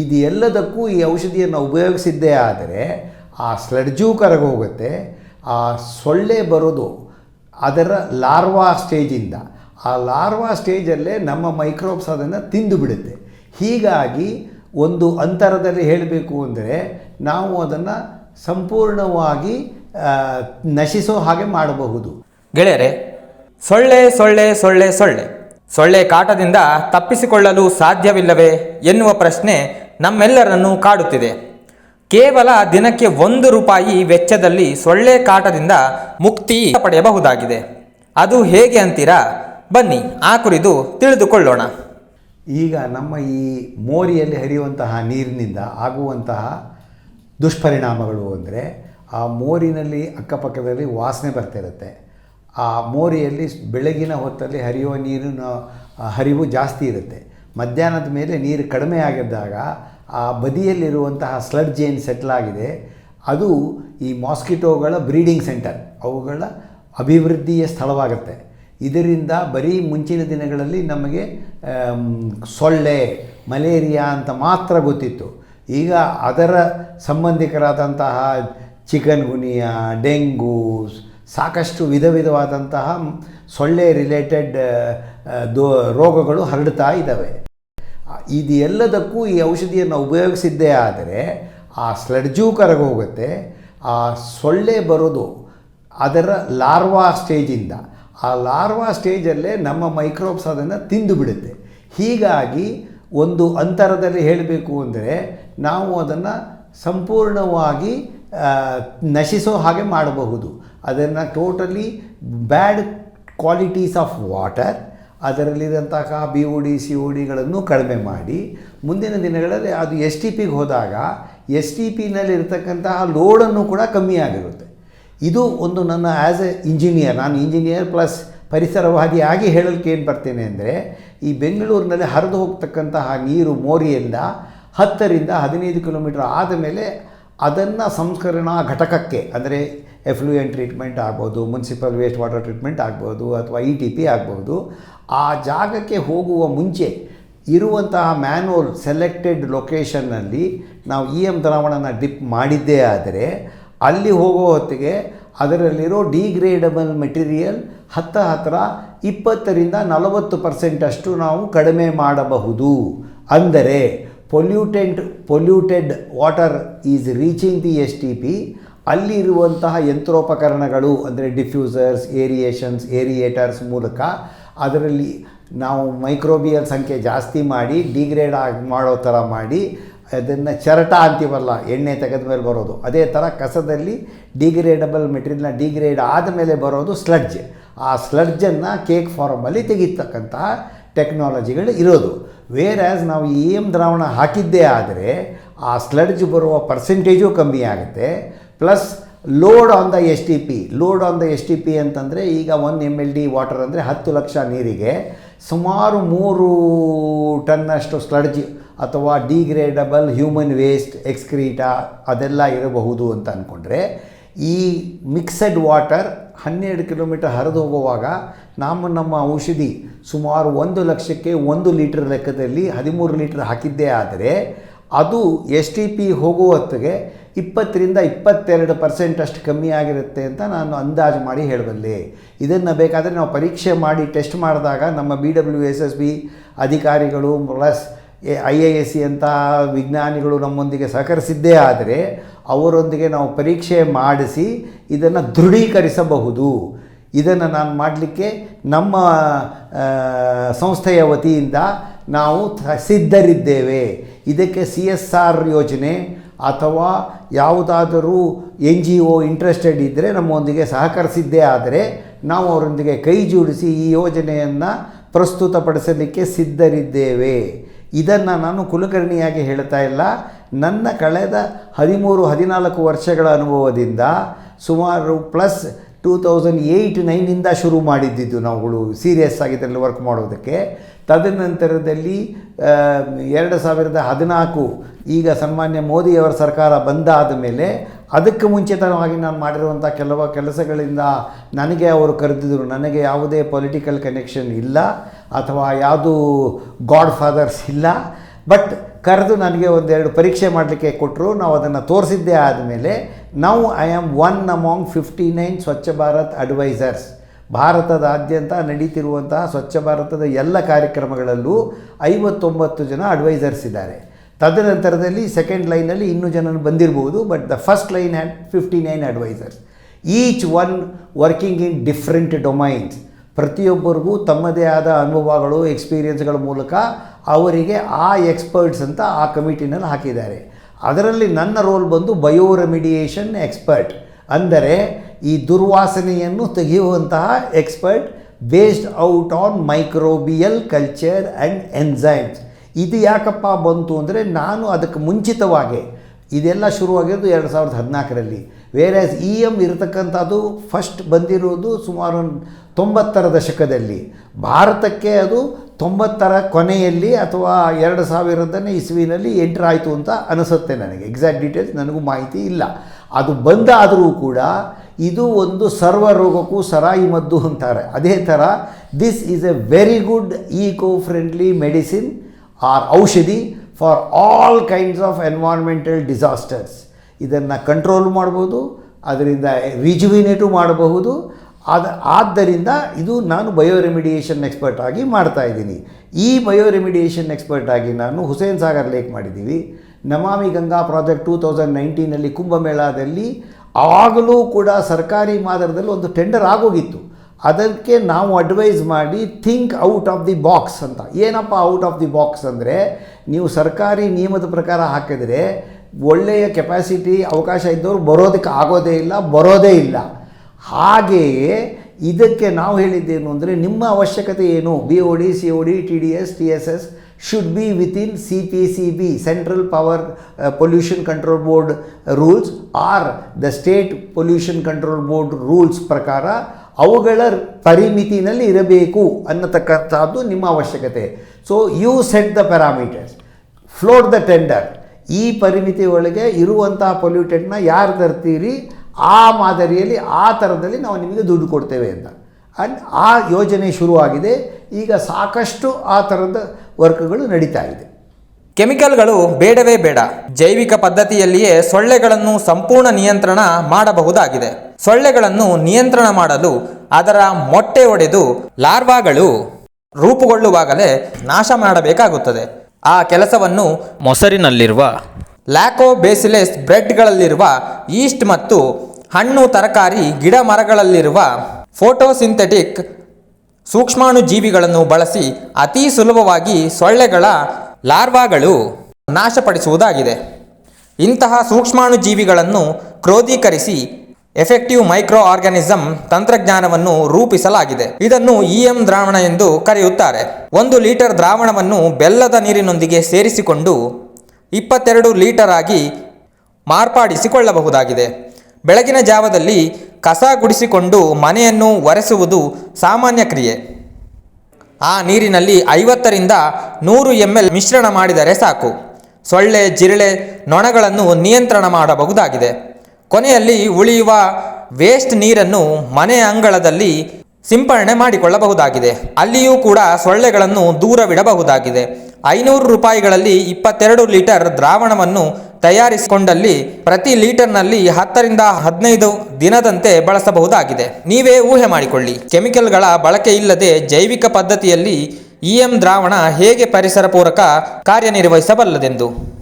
ಇದು ಎಲ್ಲದಕ್ಕೂ ಈ ಔಷಧಿಯನ್ನು ಉಪಯೋಗಿಸಿದ್ದೇ ಆದರೆ ಆ ಸ್ಲಡ್ಜು ಕರಗೋಗುತ್ತೆ ಆ ಸೊಳ್ಳೆ ಬರೋದು ಅದರ ಲಾರ್ವಾ ಸ್ಟೇಜಿಂದ. ಆ ಲಾರ್ವಾ ಸ್ಟೇಜಲ್ಲೇ ನಮ್ಮ ಮೈಕ್ರೋಬ್ಸ್ ಅದನ್ನು ತಿಂದು ಬಿಡುತ್ತೆ. ಹೀಗಾಗಿ ಒಂದು ಅಂತರದಲ್ಲಿ ಹೇಳಬೇಕು ಅಂದರೆ ನಾವು ಅದನ್ನು ಸಂಪೂರ್ಣವಾಗಿ ನಶಿಸೋ ಹಾಗೆ ಮಾಡಬಹುದು. ಗೆಳೆಯರೆ, ಸೊಳ್ಳೆ ಸೊಳ್ಳೆ ಸೊಳ್ಳೆ ಸೊಳ್ಳೆ. ಸೊಳ್ಳೆ ಕಾಟದಿಂದ ತಪ್ಪಿಸಿಕೊಳ್ಳಲು ಸಾಧ್ಯವಿಲ್ಲವೇ ಎನ್ನುವ ಪ್ರಶ್ನೆ ನಮ್ಮೆಲ್ಲರನ್ನು ಕಾಡುತ್ತಿದೆ. ಕೇವಲ ದಿನಕ್ಕೆ ಒಂದು ರೂಪಾಯಿ ವೆಚ್ಚದಲ್ಲಿ ಸೊಳ್ಳೆ ಕಾಟದಿಂದ ಮುಕ್ತಿ ಪಡೆಯಬಹುದಾಗಿದೆ. ಅದು ಹೇಗೆ ಅಂತೀರಾ? ಬನ್ನಿ, ಆ ಕುರಿತು ತಿಳಿದುಕೊಳ್ಳೋಣ. ಈಗ ನಮ್ಮ ಈ ಮೋರಿಯಲ್ಲಿ ಹರಿಯುವಂತಹ ನೀರಿನಿಂದ ಆಗುವಂತಹ ದುಷ್ಪರಿಣಾಮಗಳು ಅಂದರೆ ಆ ಮೋರಿನಲ್ಲಿ ಅಕ್ಕಪಕ್ಕದಲ್ಲಿ ವಾಸನೆ ಬರ್ತಿರುತ್ತೆ. ಆ ಮೋರಿಯಲ್ಲಿ ಬೆಳಗಿನ ಹೊತ್ತಲ್ಲಿ ಹರಿಯುವ ನೀರಿನ ಹರಿವು ಜಾಸ್ತಿ ಇರುತ್ತೆ. ಮಧ್ಯಾಹ್ನದ ಮೇಲೆ ನೀರು ಕಡಿಮೆ ಆಗಿದ್ದಾಗ ಆ ಬದಿಯಲ್ಲಿರುವಂತಹ ಸ್ಲಡ್ಜ್ ಏನು ಸೆಟ್ಲ್ ಆಗಿದೆ, ಅದು ಈ ಮಾಸ್ಕಿಟೋಗಳ ಬ್ರೀಡಿಂಗ್ ಸೆಂಟರ್ ಅವುಗಳ ಅಭಿವೃದ್ಧಿಯ ಸ್ಥಳವಾಗುತ್ತೆ. ಇದರಿಂದ ಬರೀ ಮುಂಚಿನ ದಿನಗಳಲ್ಲಿ ನಮಗೆ ಸೊಳ್ಳೆ, ಮಲೇರಿಯಾ ಅಂತ ಮಾತ್ರ ಗೊತ್ತಿತ್ತು. ಈಗ ಅದರ ಸಂಬಂಧಿಕರಾದಂತಹ ಚಿಕನ್ ಗುನಿಯಾ ಡೆಂಗು ಸಾಕಷ್ಟು ವಿಧ ವಿಧವಾದಂತಹ ಸೊಳ್ಳೆ ರಿಲೇಟೆಡ್ ದೋ, ರೋಗಗಳು ಹರಡ್ತಾ ಇದ್ದಾವೆ. ಇದು ಎಲ್ಲದಕ್ಕೂ ಈ ಔಷಧಿಯನ್ನು ಉಪಯೋಗಿಸಿದ್ದೇ ಆದರೆ ಆ ಸ್ಲಡ್ಜೂ ಕರಗೋಗುತ್ತೆ ಆ ಸೊಳ್ಳೆ ಬರೋದು ಅದರ ಲಾರ್ವಾ ಸ್ಟೇಜಿಂದ. ಆ ಲಾರ್ವಾ ಸ್ಟೇಜಲ್ಲೇ ನಮ್ಮ ಮೈಕ್ರೋಬ್ಸ್ ಅದನ್ನು ತಿಂದು ಬಿಡುತ್ತೆ. ಹೀಗಾಗಿ ಒಂದು ಅಂತರದಲ್ಲಿ ಹೇಳಬೇಕು ಅಂದರೆ ನಾವು ಅದನ್ನು ಸಂಪೂರ್ಣವಾಗಿ ನಶಿಸೋ ಹಾಗೆ ಮಾಡಬಹುದು. ಅದನ್ನು totally bad qualities of water ಅದರಲ್ಲಿರುವಂತಹ B O D C O ಡಿಗಳನ್ನು ಕಡಿಮೆ ಮಾಡಿ. ಮುಂದಿನ ದಿನಗಳಲ್ಲಿ ಅದು ಎಸ್ ಟಿ ಪಿಗೆ ಹೋದಾಗ ಎಸ್ ಟಿ ಪಿನಲ್ಲಿರ್ತಕ್ಕಂತಹ ಲೋಡನ್ನು ಕೂಡ ಕಮ್ಮಿ ಆಗಿರುತ್ತೆ. ಇದು ಒಂದು ನನ್ನ ಆ್ಯಸ್ ಎ ಇಂಜಿನಿಯರ್ ನಾನು ಇಂಜಿನಿಯರ್ ಪ್ಲಸ್ ಪರಿಸರವಾದಿಯಾಗಿ ಹೇಳಲಿಕ್ಕೆ ಏನು ಬರ್ತೇನೆ ಅಂದರೆ, ಈ ಬೆಂಗಳೂರಿನಲ್ಲಿ ಹರಿದು ಹೋಗ್ತಕ್ಕಂತಹ ನೀರು ಮೋರಿಯಿಂದ ಹತ್ತರಿಂದ ಹದಿನೈದು ಕಿಲೋಮೀಟರ್ ಆದ ಮೇಲೆ ಅದನ್ನು ಸಂಸ್ಕರಣಾ ಘಟಕಕ್ಕೆ, ಅಂದರೆ ಎಫ್ಲೂಯೆಂಟ್ ಟ್ರೀಟ್ಮೆಂಟ್ ಆಗ್ಬೋದು ಮುನ್ಸಿಪಲ್ ವೇಸ್ಟ್ ವಾಟರ್ ಟ್ರೀಟ್ಮೆಂಟ್ ಆಗ್ಬೋದು, ಅಥವಾ ಇ ಟಿ ಪಿ ಆಗ್ಬೋದು, ಆ ಜಾಗಕ್ಕೆ ಹೋಗುವ ಮುಂಚೆ ಇರುವಂತಹ ಮ್ಯಾನುವಲ್ ಸೆಲೆಕ್ಟೆಡ್ ಲೊಕೇಶನ್ನಲ್ಲಿ ನಾವು ಇ ಎಂ ದ್ರಾವಣನ ಡಿಪ್ ಮಾಡಿದ್ದೇ ಆದರೆ, ಅಲ್ಲಿ ಹೋಗೋ ಹೊತ್ತಿಗೆ ಅದರಲ್ಲಿರೋ ಡಿಗ್ರೇಡಬಲ್ ಮೆಟೀರಿಯಲ್ ಹತ್ತ ಹತ್ತಿರ ಇಪ್ಪತ್ತರಿಂದ ನಲವತ್ತು ಪರ್ಸೆಂಟಷ್ಟು ನಾವು ಕಡಿಮೆ ಮಾಡಬಹುದು. ಅಂದರೆ pollutant polluted water is reaching the S T P ಅಲ್ಲಿರುವಂತಹ ಯಂತ್ರೋಪಕರಣಗಳು, ಅಂದರೆ ಡಿಫ್ಯೂಸರ್ಸ್ ಏರಿಯೇಷನ್ಸ್ ಏರಿಯೇಟರ್ಸ್ ಮೂಲಕ ಅದರಲ್ಲಿ ನಾವು ಮೈಕ್ರೋಬಿಯಲ್ ಸಂಖ್ಯೆ ಜಾಸ್ತಿ ಮಾಡಿ ಡಿಗ್ರೇಡ್ ಆಗಿ ಮಾಡೋ ಥರ ಮಾಡಿ, ಅದನ್ನು ಚರಟ ಅಂತೀವಲ್ಲ, ಎಣ್ಣೆ ತೆಗೆದ ಮೇಲೆ ಬರೋದು. ಅದೇ ಥರ ಕಸದಲ್ಲಿ ಡಿಗ್ರೇಡಬಲ್ ಮೆಟೀರಿಯಲ್ನ ಡಿಗ್ರೇಡ್ ಆದಮೇಲೆ ಬರೋದು ಸ್ಲಡ್ಜ್ ಆ ಸ್ಲಡ್ಜನ್ನು ಕೇಕ್ ಫಾರ್ಮಲ್ಲಿ ತೆಗಿತಕ್ಕಂತಹ ಟೆಕ್ನಾಲಜಿಗಳು ಇರೋದು. ವೇರ್ ಆ್ಯಸ್ ನಾವು ಇ ಎಂ ದ್ರಾವಣ ಹಾಕಿದ್ದೇ ಆದರೆ ಆ ಸ್ಲಡ್ಜ್ ಬರುವ ಪರ್ಸೆಂಟೇಜು ಕಮ್ಮಿ ಆಗುತ್ತೆ. Plus load on the S T P load on the S T P ಅಂತಂದರೆ ಈಗ one M L D water ಅಂದರೆ ಹತ್ತು ಲಕ್ಷ ನೀರಿಗೆ ಸುಮಾರು ಮೂರು ಟನ್ನಷ್ಟು ಸ್ಲಡ್ಜ್ ಅಥವಾ ಡಿಗ್ರೇಡಬಲ್ ಹ್ಯೂಮನ್ ವೇಸ್ಟ್ ಎಕ್ಸ್ಕ್ರೀಟಾ ಅದೆಲ್ಲ ಇರಬಹುದು ಅಂತ ಅಂದ್ಕೊಂಡ್ರೆ ಈ ಮಿಕ್ಸಡ್ ವಾಟರ್ ಹನ್ನೆರಡು ಕಿಲೋಮೀಟರ್ ಹರಿದು ಹೋಗುವಾಗ ನಾವು ನಮ್ಮ ಔಷಧಿ ಸುಮಾರು ಒಂದು ಲಕ್ಷಕ್ಕೆ ಒಂದು ಲೀಟರ್ ಲೆಕ್ಕದಲ್ಲಿ ಹದಿಮೂರು ಲೀಟರ್ ಹಾಕಿದ್ದೇ ಆದರೆ ಅದು ಎಸ್ ಟಿ ಪಿ ಹೋಗುವ ಹೊತ್ತಿಗೆ ಇಪ್ಪತ್ತರಿಂದ ಇಪ್ಪತ್ತೆರಡು ಪರ್ಸೆಂಟ್ ಅಷ್ಟು ಕಮ್ಮಿ ಆಗಿರುತ್ತೆ ಅಂತ ನಾನು ಅಂದಾಜು ಮಾಡಿ ಹೇಳಬಲ್ಲೆ. ಇದನ್ನು ಬೇಕಾದರೆ ನಾವು ಪರೀಕ್ಷೆ ಮಾಡಿ ಟೆಸ್ಟ್ ಮಾಡಿದಾಗ ನಮ್ಮ B W S S B ಅಧಿಕಾರಿಗಳು plus I A S C ಅಂತ ವಿಜ್ಞಾನಿಗಳು ನಮ್ಮೊಂದಿಗೆ ಸಹಕರಿಸಿದ್ದೇ ಆದರೆ ಅವರೊಂದಿಗೆ ನಾವು ಪರೀಕ್ಷೆ ಮಾಡಿಸಿ ಇದನ್ನು ದೃಢೀಕರಿಸಬಹುದು. ಇದನ್ನು ನಾನು ಮಾಡಲಿಕ್ಕೆ ನಮ್ಮ ಸಂಸ್ಥೆಯ ವತಿಯಿಂದ ನಾವು ಸಿದ್ಧರಿದ್ದೇವೆ. ಇದಕ್ಕೆ ಸಿ ಎಸ್ ಆರ್ ಯೋಜನೆ ಅಥವಾ ಯಾವುದಾದರೂ ಎನ್ ಜಿ ಒ ಇಂಟ್ರೆಸ್ಟೆಡ್ ಇದ್ದರೆ ನಮ್ಮೊಂದಿಗೆ ಸಹಕರಿಸಿದ್ದೇ ಆದರೆ ನಾವು ಅವರೊಂದಿಗೆ ಕೈ ಜೋಡಿಸಿ ಈ ಯೋಜನೆಯನ್ನು ಪ್ರಸ್ತುತಪಡಿಸಲಿಕ್ಕೆ ಸಿದ್ಧರಿದ್ದೇವೆ. ಇದನ್ನು ನಾನು ಕುಲಕರ್ಣಿಯಾಗಿ ಹೇಳ್ತಾ ಇಲ್ಲ. ನನ್ನ ಕಳೆದ ಹದಿಮೂರು, ಹದಿನಾಲ್ಕು ವರ್ಷಗಳ ಅನುಭವದಿಂದ ಸುಮಾರು ಪ್ಲಸ್ ಟೂ ತೌಸಂಡ್ ಏಯ್ಟ್ ನೈನಿಂದ ಶುರು ಮಾಡಿದ್ದಿದ್ದು ನಾವುಗಳು ಸೀರಿಯಸ್ ಆಗಿ ಇದರಲ್ಲಿ ವರ್ಕ್ ಮಾಡೋದಕ್ಕೆ. ತದನಂತರದಲ್ಲಿ ಎರಡು ಸಾವಿರದ ಹದಿನಾಲ್ಕು ಈಗ ಸನ್ಮಾನ್ಯ ಮೋದಿಯವರ ಸರ್ಕಾರ ಬಂದಾದ ಮೇಲೆ ಅದಕ್ಕೆ ಮುಂಚಿತವಾಗಿ ನಾನು ಮಾಡಿರುವಂಥ ಕೆಲವು ಕೆಲಸಗಳಿಂದ ನನಗೆ ಅವರು ಕರೆದಿದ್ದರು, ನನಗೆ ಯಾವುದೇ ಪೊಲಿಟಿಕಲ್ ಕನೆಕ್ಷನ್ ಇಲ್ಲ ಅಥವಾ ಯಾವುದೂ ಗಾಡ್ ಫಾದರ್ಸ್ ಇಲ್ಲ. ಬಟ್ ಕರೆದು ನನಗೆ ಒಂದೆರಡು ಪರೀಕ್ಷೆ ಮಾಡಲಿಕ್ಕೆ ಕೊಟ್ಟರು ನಾವು ಅದನ್ನು ತೋರಿಸಿದ್ದೇ ಆದಮೇಲೆ ನಾವು I am one among fifty nine Swachh Bharat advisors ಭಾರತದಾದ್ಯಂತ ನಡೀತಿರುವಂತಹ ಸ್ವಚ್ಛ ಭಾರತದ ಎಲ್ಲ ಕಾರ್ಯಕ್ರಮಗಳಲ್ಲೂ ಐವತ್ತೊಂಬತ್ತು ಜನ ಅಡ್ವೈಸರ್ಸ್ ಇದ್ದಾರೆ. ತದನಂತರದಲ್ಲಿ ಸೆಕೆಂಡ್ ಲೈನಲ್ಲಿ ಇನ್ನೂ ಜನ ಬಂದಿರಬಹುದು but the first line had fifty nine advisors each one working in different domains ಪ್ರತಿಯೊಬ್ಬರಿಗೂ ತಮ್ಮದೇ ಆದ ಅನುಭವಗಳು ಎಕ್ಸ್ಪೀರಿಯನ್ಸ್ಗಳ ಮೂಲಕ ಅವರಿಗೆ ಆ ಎಕ್ಸ್ಪರ್ಟ್ಸ್ ಅಂತ ಆ ಕಮಿಟಿನಲ್ಲಿ ಹಾಕಿದ್ದಾರೆ. ಅದರಲ್ಲಿ ನನ್ನ ರೋಲ್ ಬಂದು ಬಯೋ ರೆಮಿಡಿಯೇಷನ್ ಎಕ್ಸ್ಪರ್ಟ್ ಅಂದರೆ ಈ ದುರ್ವಾಸನೆಯನ್ನು ತೆಗೆಯುವಂತಹ expert based out on microbial culture and enzymes ಇದು ಯಾಕಪ್ಪ ಬಂತು ಅಂದರೆ ನಾನು ಅದಕ್ಕೆ ಮುಂಚಿತವಾಗಿ, ಇದೆಲ್ಲ ಶುರುವಾಗಿರೋದು ಎರಡು ಸಾವಿರದ ಹದಿನಾಲ್ಕರಲ್ಲಿ. ವೇರ್ ಆ್ಯಸ್ ಇ ಎಂ ಇರತಕ್ಕಂಥದ್ದು ಫಸ್ಟ್ ಬಂದಿರೋದು ಸುಮಾರು ತೊಂಬತ್ತರ ದಶಕದಲ್ಲಿ ಭಾರತಕ್ಕೆ ಅದು ತೊಂಬತ್ತರ ಕೊನೆಯಲ್ಲಿ ಅಥವಾ ಎರಡು ಸಾವಿರದನೇ ಇಸ್ವಿನಲ್ಲಿ ಎಂಟ್ರ್ ಆಯಿತು ಅಂತ ಅನಿಸುತ್ತೆ ನನಗೆ. ಎಕ್ಸಾಕ್ಟ್ ಡೀಟೇಲ್ಸ್ ನನಗೂ ಮಾಹಿತಿ ಇಲ್ಲ. ಅದು ಬಂದಾದರೂ ಕೂಡ ಇದು ಒಂದು ಸರ್ವ ರೋಗಕ್ಕೂ ಸರಾಯಿ ಮದ್ದು ಅಂತಾರೆ. ಅದೇ ಥರ this is a very good eco friendly medicine or ಔಷಧಿ for all kinds of environmental disasters ಇದನ್ನು ಕಂಟ್ರೋಲ್ ಮಾಡ್ಬೋದು, ಅದರಿಂದ ರಿಜುವಿನೇಟು ಮಾಡಬಹುದು ಆದ, ಆದ್ದರಿಂದ ಇದು ನಾನು ಬಯೋ ರೆಮಿಡಿಯೇಷನ್ ಎಕ್ಸ್ಪರ್ಟ್ ಆಗಿ ಮಾಡ್ತಾ ಇದ್ದೀನಿ. ಈ ಬಯೋ ರೆಮಿಡಿಯೇಷನ್ ಎಕ್ಸ್ಪರ್ಟ್ ಆಗಿ ನಾನು ಹುಸೇನ್ ಸಾಗರ್ ಲೇಕ್ ಮಾಡಿದ್ದೀವಿ. Namami Ganga project two thousand ನೈನ್ಟೀನಲ್ಲಿ ಕುಂಭಮೇಳದಲ್ಲಿ ಆವಾಗಲೂ ಕೂಡ ಸರ್ಕಾರಿ ಮಾದರದಲ್ಲಿ ಒಂದು ಟೆಂಡರ್ ಆಗೋಗಿತ್ತು. ಅದಕ್ಕೆ ನಾವು ಅಡ್ವೈಸ್ ಮಾಡಿ think out of the box ಅಂತ. ಏನಪ್ಪ ಔಟ್ ಆಫ್ ದಿ ಬಾಕ್ಸ್ ಅಂದರೆ, ನೀವು ಸರ್ಕಾರಿ ನಿಯಮದ ಪ್ರಕಾರ ಹಾಕಿದರೆ ಒಳ್ಳೆಯ ಕೆಪಾಸಿಟಿ ಅವಕಾಶ ಇದ್ದವರು ಬರೋದಕ್ಕೆ ಆಗೋದೇ ಇಲ್ಲ, ಬರೋದೇ ಇಲ್ಲ. ಹಾಗೆಯೇ ಇದಕ್ಕೆ ನಾವು ಹೇಳಿದ್ದೇನು ಅಂದರೆ ನಿಮ್ಮ ಅವಶ್ಯಕತೆ ಏನು? B O D C O D T D S T S S should be within C P C B central power pollution control board rules or the state pollution control board rules ಪ್ರಕಾರ ಅವುಗಳ ಪರಿಮಿತಿನಲ್ಲಿ ಇರಬೇಕು ಅನ್ನತಕ್ಕಂಥದ್ದು ನಿಮ್ಮ ಅವಶ್ಯಕತೆ. So you set the parameters float the tender ಈ ಪರಿಮಿತಿ ಒಳಗೆ ಇರುವಂತಹ ಪೊಲ್ಯೂಟೆಂಟ್ನ ಯಾರು ತರ್ತೀರಿ? ಆ ಮಾದರಿಯಲ್ಲಿ ಆ ಥರದಲ್ಲಿ ನಾವು ನಿಮಗೆ ದುಡ್ಡು ಕೊಡ್ತೇವೆ ಅಂತ. ಆ್ಯಂಡ್ ಆ ಯೋಜನೆ ಶುರುವಾಗಿದೆ. ಈಗ ಸಾಕಷ್ಟು ಆ ಥರದ ವರ್ಕ್ಗಳು ನಡೀತಾ ಇದೆ. ಕೆಮಿಕಲ್ಗಳು ಬೇಡವೇ ಬೇಡ. ಜೈವಿಕ ಪದ್ಧತಿಯಲ್ಲಿಯೇ ಸೊಳ್ಳೆಗಳನ್ನು ಸಂಪೂರ್ಣ ನಿಯಂತ್ರಣ ಮಾಡಬಹುದಾಗಿದೆ. ಸೊಳ್ಳೆಗಳನ್ನು ನಿಯಂತ್ರಣ ಮಾಡಲು ಅದರ ಮೊಟ್ಟೆ ಒಡೆದು ಲಾರ್ವಾಗಳು ರೂಪುಗೊಳ್ಳುವಾಗಲೇ ನಾಶ ಮಾಡಬೇಕಾಗುತ್ತದೆ. ಆ ಕೆಲಸವನ್ನು ಮೊಸರಿನಲ್ಲಿರುವ ಲ್ಯಾಕೋ ಬೇಸಿಲೆಸ್ ಬ್ರೆಡ್ಗಳಲ್ಲಿರುವ ಈಸ್ಟ್ ಮತ್ತು ಹಣ್ಣು, ತರಕಾರಿ, ಗಿಡ ಮರಗಳಲ್ಲಿರುವ ಫೋಟೋಸಿಂಥೆಟಿಕ್ ಸೂಕ್ಷ್ಮಾಣು ಜೀವಿಗಳನ್ನು ಬಳಸಿ ಅತಿ ಸುಲಭವಾಗಿ ಸೊಳ್ಳೆಗಳ ಲಾರ್ವಾಗಳು ನಾಶಪಡಿಸುವುದಾಗಿದೆ. ಇಂತಹ ಸೂಕ್ಷ್ಮಾಣು ಜೀವಿಗಳನ್ನು ಕ್ರೋಧೀಕರಿಸಿ ಎಫೆಕ್ಟಿವ್ ಮೈಕ್ರೋ ಆರ್ಗ್ಯಾನಿಸಂ ತಂತ್ರಜ್ಞಾನವನ್ನು ರೂಪಿಸಲಾಗಿದೆ. ಇದನ್ನು ಇ ಎಂ ದ್ರಾವಣ ಎಂದು ಕರೆಯುತ್ತಾರೆ. ಒಂದು ಲೀಟರ್ ದ್ರಾವಣವನ್ನು ಬೆಲ್ಲದ ನೀರಿನೊಂದಿಗೆ ಸೇರಿಸಿಕೊಂಡು ಇಪ್ಪತ್ತೆರಡು ಲೀಟರ್ ಆಗಿ ಮಾರ್ಪಾಡಿಸಿಕೊಳ್ಳಬಹುದಾಗಿದೆ. ಬೆಳಗಿನ ಜಾವದಲ್ಲಿ ಕಸ ಗುಡಿಸಿಕೊಂಡು ಮನೆಯನ್ನು ಒರೆಸುವುದು ಸಾಮಾನ್ಯ ಕ್ರಿಯೆ. ಆ ನೀರಿನಲ್ಲಿ ಐವತ್ತರಿಂದ ನೂರು ಎಂ ಎಲ್ ಮಿಶ್ರಣ ಮಾಡಿದರೆ ಸಾಕು. ಸೊಳ್ಳೆ, ಜಿರಳೆ, ನೊಣಗಳನ್ನು ನಿಯಂತ್ರಣ ಮಾಡಬಹುದಾಗಿದೆ. ಕೊನೆಯಲ್ಲಿ ಉಳಿಯುವ ವೇಸ್ಟ್ ನೀರನ್ನು ಮನೆಯ ಅಂಗಳದಲ್ಲಿ ಸಿಂಪರಣೆ ಮಾಡಿಕೊಳ್ಳಬಹುದಾಗಿದೆ. ಅಲ್ಲಿಯೂ ಕೂಡ ಸೊಳ್ಳೆಗಳನ್ನು ದೂರವಿಡಬಹುದಾಗಿದೆ. ಐನೂರು ರೂಪಾಯಿಗಳಲ್ಲಿ ಇಪ್ಪತ್ತೆರಡು ಲೀಟರ್ ದ್ರಾವಣವನ್ನು ತಯಾರಿಸಿಕೊಂಡಲ್ಲಿ ಪ್ರತಿ ಲೀಟರ್ನಲ್ಲಿ ಹತ್ತರಿಂದ ಹದಿನೈದು ದಿನದಂತೆ ಬಳಸಬಹುದಾಗಿದೆ. ನೀವೇ ಊಹೆ ಮಾಡಿಕೊಳ್ಳಿ. ಕೆಮಿಕಲ್ಗಳ ಬಳಕೆ ಇಲ್ಲದೆ ಜೈವಿಕ ಪದ್ಧತಿಯಲ್ಲಿ ಇಎಂ ದ್ರಾವಣ ಹೇಗೆ ಪರಿಸರ ಪೂರಕ ಕಾರ್ಯನಿರ್ವಹಿಸಬಲ್ಲದೆಂದು.